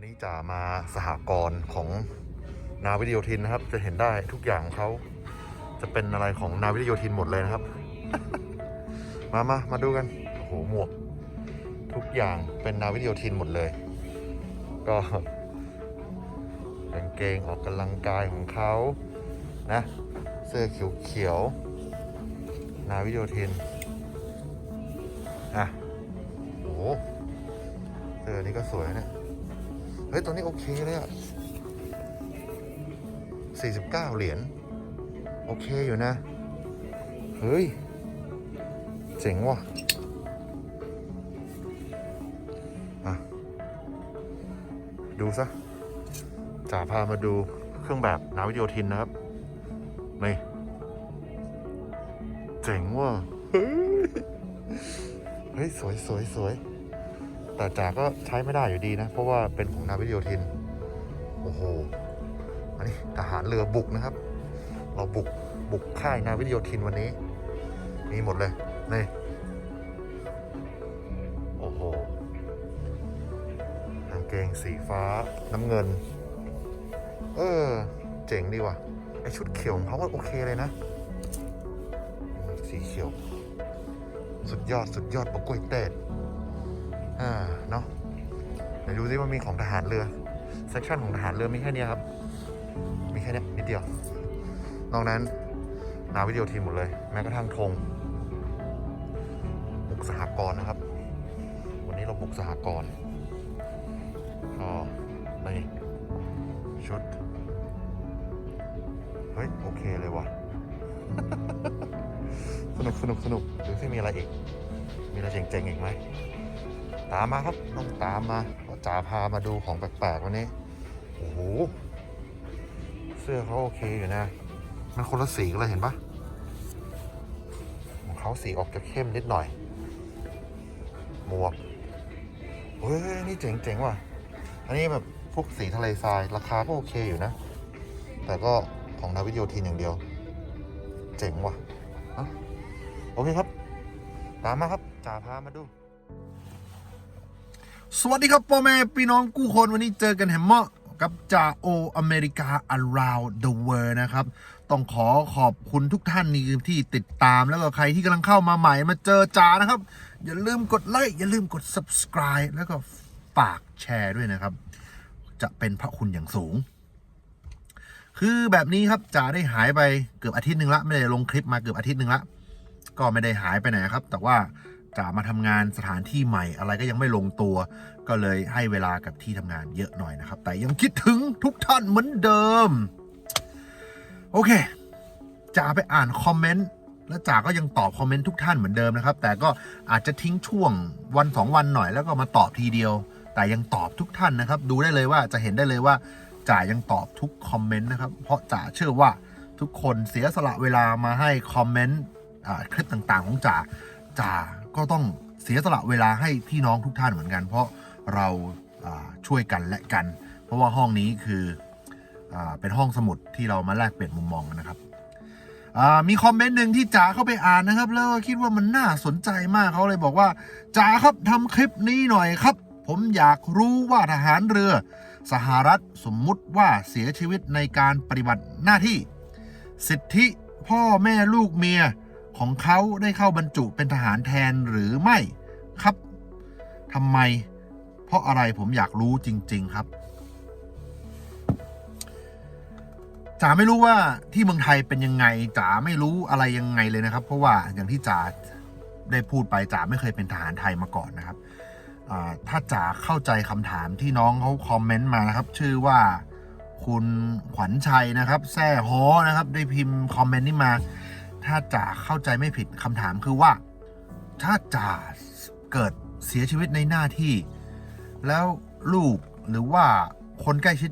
วันนี้จะมาสหกรณ์ของนาวิทยโยธินนะครับ จะเห็นได้ทุกอย่างเขาจะเป็นอะไรของนาวิทยโยธินหมดเลยนะครับ มามามาดูกันโอ้โหหมวก ทุกอย่างเป็นนาวิทยโยธินหมดเลย ก็กางเกงออกกำลังกายของเขานะ เสื้อเขียวๆนาวิทยโยธินอะโอ้เสื้อนี้ก็สวยนะ เฮ้ยตัวนี้โอเคเลยอะ49 เหรียญ โอเคอยู่นะ เฮ้ย เจ๋งว่ะอะดูซะจ่าพามาดูเครื่องแบบนาวิโยธินนะครับ นี่ เจ๋งว่ะ เฮ้ยเฮ้ยสวยสวยสวย แต่จ่าก็ใช้ไม่ได้อยู่ดีนะ เพราะว่าเป็นของนาวิโยธิน โอ้โห อันนี้ทหารเรือบุกนะครับ เราบุกบุกค่ายนาวิโยธินวันนี้ มีหมดเลย นี่ โอ้โหกางเกงสีฟ้าน้ำเงิน เออ เจ๋งดีว่ะ ไอชุดเขียวของเขาก็โอเคเลยนะ สีเขียว สุดยอดสุดยอดปะกล้วยเต้ อ่าเนาะไหนดูซิว่ามีของทหารเรือเซกชันของทหารเรือมีแค่นี้ครับ มีแค่นี้นิดเดียว นอกนั้นนาวิดีโอทีมหมดเลย แม้กระทั่งธงบุกสหกรณ์นะครับ วันนี้เราบุกสหกรณ์ก็นี่ชุด เฮ้ย โอเคเลยว่ะ สนุกสนุกสนุกดูสิมีอะไรอีก มีอะไรเจ๋งๆอีกไหม ตามมาครับต้องตามมาจ๋าพามาดูของแปลกๆวันนี้ โอ้โห เสื้อเขาโอเคอยู่นะ มันคนละสีกันเลยเห็นปะของเขาสีออกจะเข้มนิดหน่อย หมวก เฮ้ย นี่เจ๋งๆว่ะ อันนี้แบบพวกสีทะเลทราย ราคาก็โอเคอยู่นะ แต่ก็ของนาวิโยทีนอย่างเดียว เจ๋งว่ะอะโอเคครับ ตามมาครับจ่าพามาดู สวัสดีครับพ่อแม่พี่น้องกู้คนวันนี้เจอกันแฮมเมอร์กับจ่าโออเมริกา around the world นะครับ ต้องขอขอบคุณทุกท่านนี่ที่ติดตามแล้วก็ใครที่กำลังเข้ามาใหม่มาเจอจ่านะครับ อย่าลืมกดไลค์อย่าลืมกด subscribe แล้วก็ฝากแชร์ด้วยนะครับ จะเป็นพระคุณอย่างสูง คือแบบนี้ครับจ่าได้หายไปเกือบอาทิตย์หนึ่งละไม่ได้ลงคลิปมาเกือบอาทิตย์หนึ่งละก็ไม่ได้หายไปไหนครับ แต่ว่า จะมาทำงานสถานที่ใหม่อะไรก็ยังไม่ลงตัว ก็เลยให้เวลากับที่ทำงานเยอะหน่อยนะครับ แต่ยังคิดถึงทุกท่านเหมือนเดิม โอเคจ่าไปอ่านคอมเมนต์และจ่าก็ยังตอบคอมเมนต์ทุกท่านเหมือนเดิมนะครับ แต่ก็อาจจะทิ้งช่วงวันสองวันหน่อยแล้วก็มาตอบทีเดียว แต่ยังตอบทุกท่านนะครับ ดูได้เลยว่าจะเห็นได้เลยว่าจ่ายังตอบทุกคอมเมนต์นะครับ เพราะจ่าเชื่อว่าทุกคนเสียสละเวลามาให้คอมเมนต์คลิปต่างๆ ของจ่าจ่า ก็ต้องเสียสละเวลาให้พี่น้องทุกท่านเหมือนกัน เพราะเราช่วยกันและกัน เพราะว่าห้องนี้คืออเป็นห้องสมุดที่เรามาแลกเปลี่ยนมุมมองนะครับมีคอมเมนต์หนึ่งที่จ๋าเข้าไปอ่านนะครับ แล้วก็คิดว่ามันน่าสนใจมากเขาเลยบอกว่าจ๋าครับทำคลิปนี้หน่อยครับ ผมอยากรู้ว่าทหารเรือ สหรัฐสมมุติว่าเสียชีวิตในการปฏิบัติหน้าที่ สิทธิพ่อแม่ลูกเมีย ของเขาได้เข้าบรรจุเป็นทหารแทนหรือไม่ครับทำไม เพราะอะไรผมอยากรู้จริง ๆครับจ๋าไม่รู้ว่าที่เมืองไทยเป็นยังไงจ๋าไม่รู้อะไรยังไงเลยนะครับ เพราะว่าอย่างที่จ๋าได้พูดไปจ๋าไม่เคยเป็นทหารไทยมาก่อนนะครับถ้าจ๋าเข้าใจคำถามที่น้องเขาคอมเมนต์มานะครับ ชื่อว่าคุณขวัญชัยนะครับแซ่ฮอนะครับ ได้พิมพ์คอมเมนต์นี้มา ถ้าจ่าเข้าใจไม่ผิดคำถามคือว่า ถ้าจ่าเกิดเสียชีวิตในหน้าที่ แล้วลูกหรือว่าคนใกล้ชิด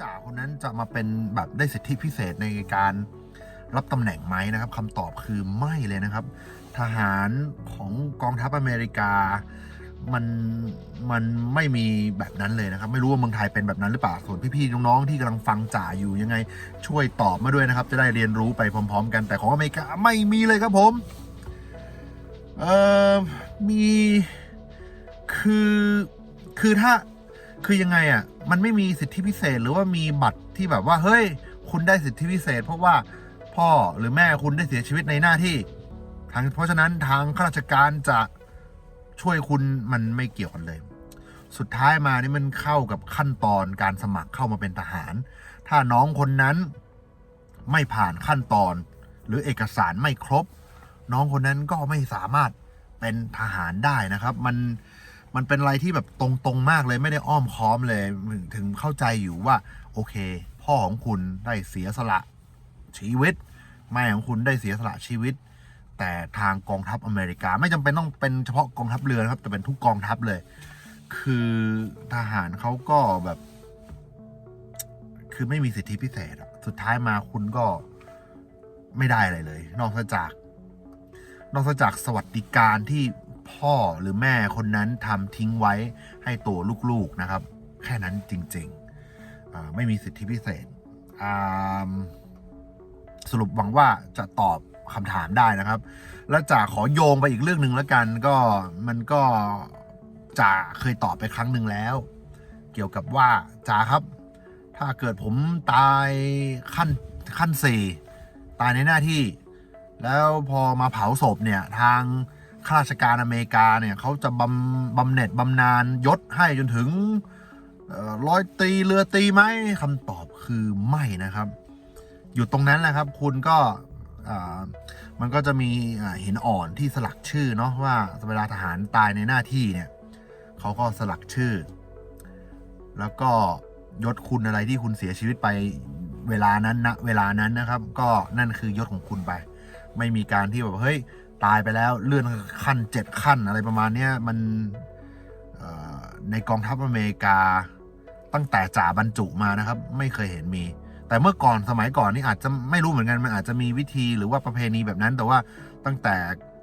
จ่าคนนั้นจะมาเป็นแบบได้สิทธิพิเศษในการรับตำแหน่งไหมนะครับคำตอบคือไม่เลยนะครับ ทหารของกองทัพอเมริกา มันมันไม่มีแบบนั้นเลยนะครับ ไม่รู้ว่าเมืองไทยเป็นแบบนั้นหรือเปล่าส่วนพี่ๆน้องๆที่กำลังฟังจ่าอยู่ยังไง ช่วยตอบมาด้วยนะครับ จะได้เรียนรู้ไปพร้อม ๆ กันแต่ของอเมริกาไม่มีเลยครับผมเอ่อมีคือคือถ้าคือยังไงอะมันไม่มีสิทธิพิเศษหรือว่ามีบัตรที่แบบว่าเฮ้ย คุณได้สิทธิพิเศษ เพราะว่าพ่อหรือแม่คุณได้เสียชีวิตในหน้าที่ทางเพราะฉะนั้นทางข้าราชการจะ ช่วยคุณมันไม่เกี่ยวกันเลย สุดท้ายมานี่มันเข้ากับขั้นตอนการสมัครเข้ามาเป็นทหาร ถ้าน้องคนนั้นไม่ผ่านขั้นตอน หรือเอกสารไม่ครบ น้องคนนั้นก็ไม่สามารถเป็นทหารได้นะครับ มันมันเป็นอะไรที่แบบตรงๆมากเลยไม่ได้อ้อมค้อมเลยถึงเข้าใจอยู่ว่า โอเค พ่อของคุณได้เสียสละชีวิตแม่ของคุณได้เสียสละชีวิต แต่ทางกองทัพอเมริกา ไม่จำเป็นต้องเป็นเฉพาะกองทัพเรือนะครับ แต่เป็นทุกกองทัพเลย คือทหารเขาก็แบบ คือไม่มีสิทธิพิเศษสุดท้ายมาคุณก็ไม่ได้อะไรเลย นอกจาก นอกจากสวัสดิการที่พ่อหรือแม่คนนั้นทำทิ้งไว้ให้ตัวลูกๆนะครับ แค่นั้นจริงๆไม่มีสิทธิพิเศษสรุปหวังว่าจะตอบ คำถามได้นะครับ แล้วจ่าขอโยงไปอีกเรื่องหนึ่งแล้วกันก็มันก็จ่าเคยตอบไปครั้งหนึ่งแล้ว เกี่ยวกับว่าจ่าครับ ถ้าเกิดผมตายขั้นขั้นสี่ตายในหน้าที่ แล้วพอมาเผาศพเนี่ยทางข้าราชการอเมริกาเนี่ยเขาจะบำบำเหน็จบำนาญยศให้จนถึงร้อยตีเรือตีไหมคำตอบคือไม่นะครับ อยู่ตรงนั้นแหละครับ คุณก็ มันก็จะมีหินอ่อนที่สลักชื่อเนาะว่าเวลาทหารตายในหน้าที่เนี่ยเขาก็สลักชื่อ แล้วก็ยศคุณอะไรที่คุณเสียชีวิตไปเวลานั้นนะเวลานั้นนะครับ ก็นั่นคือยศของคุณไป ไม่มีการที่แบบเฮ้ยตายไปแล้วเลื่อนขั้นเจ็ดขั้นอะไรประมาณเนี้ยมันในกองทัพอเมริกาตั้งแต่จ่าบรรจุมานะครับ ไม่เคยเห็นมี แต่เมื่อก่อนสมัยก่อนนี่อาจจะไม่รู้เหมือนกันมันอาจจะมีวิธีหรือว่าประเพณีแบบนั้น แต่ว่าตั้งแต่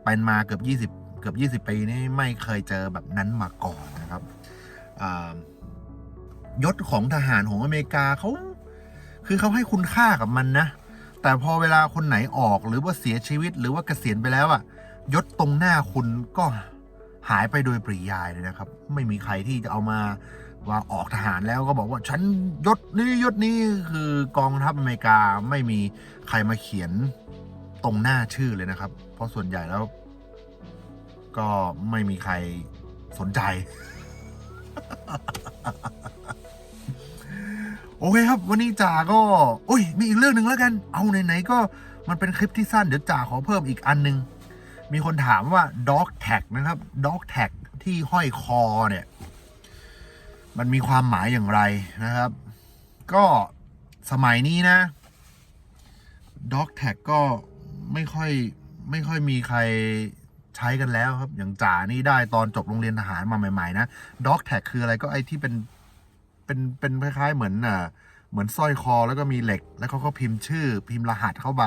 เป็นมาเกือบ 20 เกือบ 20 ปีนี่ไม่เคยเจอแบบนั้นมาก่อนนะครับยศของทหารของอเมริกาเขาคือเขาให้คุณค่ากับมันนะ แต่พอเวลาคนไหนออกหรือว่าเสียชีวิตหรือว่าเกษียณไปแล้วอะยศตรงหน้าคุณก็หายไปโดยปริยายเลยนะครับ ไม่มีใครที่จะเอามา ว่าออกทหารแล้วก็บอกว่าฉันยศนี้ยศนี้คือกองทัพอเมริกาไม่มีใครมาเขียนตรงหน้าชื่อเลยนะครับ เพราะส่วนใหญ่แล้ว ก็ไม่มีใครสนใจ โอเคครับ วันนี้จ่าก็อุ้ย มีอีกเรื่องหนึ่งแล้วกัน เอาไหนๆก็มันเป็นคลิปที่สั้นเดี๋ยวจ่าขอเพิ่มอีกอันหนึง มีคนถามว่า dog tag นะครับ dog tag ที่ห้อยคอเนี่ย มันมีความหมายอย่างไรนะครับ ก็สมัยนี้นะ dog tag ก็ไม่ค่อยไม่ค่อยมีใครใช้กันแล้วครับ อย่างจ่านี่ได้ตอนจบโรงเรียนทหารมาใหม่ๆ นะ dog tag คืออะไรก็ไอ้ที่เป็นเป็นเป็นคล้ายๆเหมือนอ่าเหมือนสร้อยคอแล้วก็มีเหล็ก แล้วเขาก็พิมพ์ชื่อ พิมพ์รหัสเข้าไป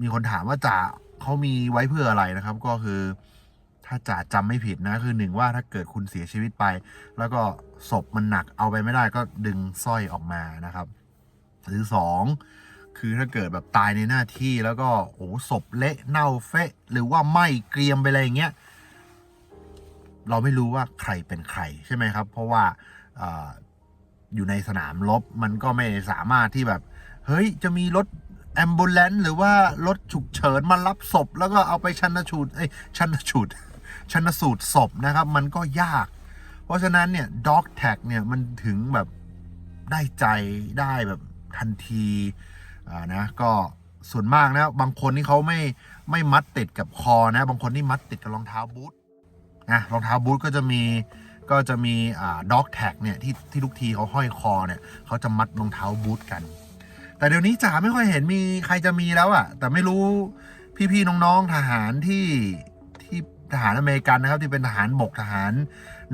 มีคนถามว่าจ่าเขามีไว้เพื่ออะไรนะครับ ก็คือ ถ้าจ่าจำไม่ผิดนะคือหนึ่งว่าถ้าเกิดคุณเสียชีวิตไป แล้วก็ศพมันหนักเอาไปไม่ได้ก็ดึงสร้อยออกมานะครับ หรือสองคือถ้าเกิดแบบตายในหน้าที่แล้วก็โอ้ศพเละเน่าเฟะ หรือว่าไหม้เกรียมไปอะไรอย่างเงี้ยเราไม่รู้ว่าใครเป็นใครใช่ไหมครับ เพราะว่าออยู่ในสนามรบมันก็ไม่สามารถที่แบบ เฮ้ยจะมีรถแอมบูเลนหรือว่ารถฉุกเฉินมารับศพ แล้วก็เอาไปชันสูตรเอ้ยชันสูตร ชนสูตรศพนะครับ มันก็ยาก เพราะฉะนั้นเนี่ยด็อกแท็กเนี่ยมันถึงแบบได้ใจได้แบบทันทีอ่านะก็ส่วนมากนะบางคนนี่เขาไม่ไม่มัดติดกับคอนะ บางคนนี่มัดติดกับรองเท้าบูทนะรองเท้าบูทก็จะมีก็จะมีอ่าด็อกแท็กเนี่ยที่ที่ทุกทีเขาห้อยคอเนี่ยเขาจะมัดรองเท้าบูทกัน แต่เดี๋ยวนี้จ๋าไม่ค่อยเห็นมีใครจะมีแล้วอะแต่ไม่รู้พี่ๆน้องๆทหารที่ ทหารอเมริกันนะครับ ที่เป็นทหารบกทหาร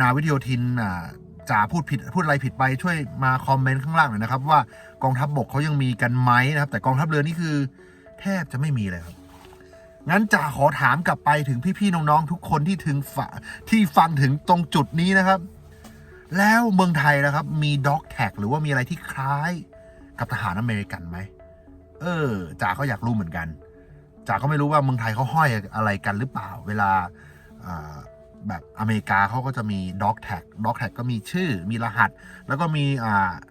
นาวิทโยธินอ่าจ๋าพูดผิดพูดอะไรผิดไปช่วยมาคอมเมนต์ข้างล่างหน่อยนะครับ ว่ากองทัพบบกเขายังมีกันไหมนะครับ แต่กองทัพเรือนี่คือ แทบจะไม่มีเลยครับงั้นจ่าขอถามกลับไปถึงพี่ๆน้องๆทุกคนที่ถึงฝที่ฟังถึงตรงจุดนี้นะครับ แล้วเมืองไทยนะครับ มีด็อกแท็กหรือว่ามีอะไรที่คล้ายกับทหารอเมริกันไหมเออจ่าก็อยากรู้เหมือนกันจ่าก็ไม่รู้ว่าเมืองไทยเขาห้อยอะไรกันหรือเปล่า เวลา แบบอเมริกาเขาก็จะมี dog tag dog tag ก็มีชื่อมีรหัส แล้วก็มี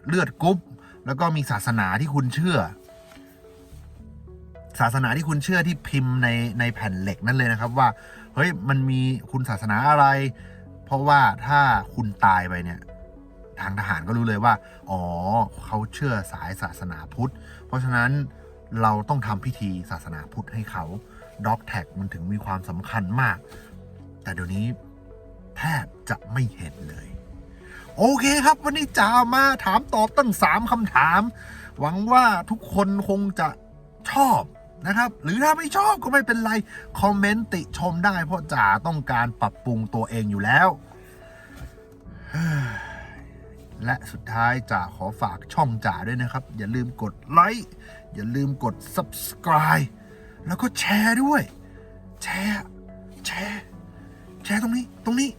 เลือดกรุ๊ปแล้วก็มีศาสนาที่คุณเชื่อ ศาสนาที่คุณเชื่อที่พิมพ์ในในแผ่นเหล็กนั่นเลยนะครับว่า เฮ้ยมันมีคุณศาสนาอะไร เพราะว่าถ้าคุณตายไปเนี่ย ทางทหารก็รู้เลยว่า อ๋อเขาเชื่อสายศาสนาพุทธ เพราะฉะนั้นเราต้องทำพิธีศาสนาพุทธให้เขาด็อกแท็กมันถึงมีความสำคัญมาก แต่เดี๋ยวนี้แทบจะไม่เห็นเลย โอเคครับ วันนี้จะมาถามตอบตั้ง 3คำถาม หวังว่าทุกคนคงจะชอบนะครับ หรือถ้าไม่ชอบก็ไม่เป็นไร คอมเมนต์ติชมได้เพราะจ๋าต้องการปรับปรุงตัวเองอยู่แล้ว และสุดท้ายจ๋าขอฝากช่องจ๋าด้วยนะครับ อย่าลืมกดไลค์อย่าลืมกด subscribe แล้วก็แชร์ด้วย แชร์แชร์แชร์ ตรงนี้ ตรงนี้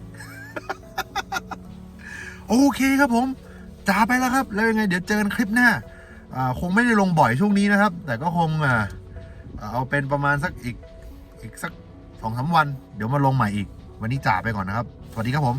โอเคครับผมจ่าไปแล้วครับ แล้วยังไง เดี๋ยวเจอกันคลิปหน้าคงไม่ได้ลงบ่อยช่วงนี้นะครับ แต่ก็คงเอาเป็นประมาณสักอีกอีกสักสองสามวัน เดี๋ยวมาลงใหม่อีก วันนี้จ่าไปก่อนนะครับ สวัสดีครับผม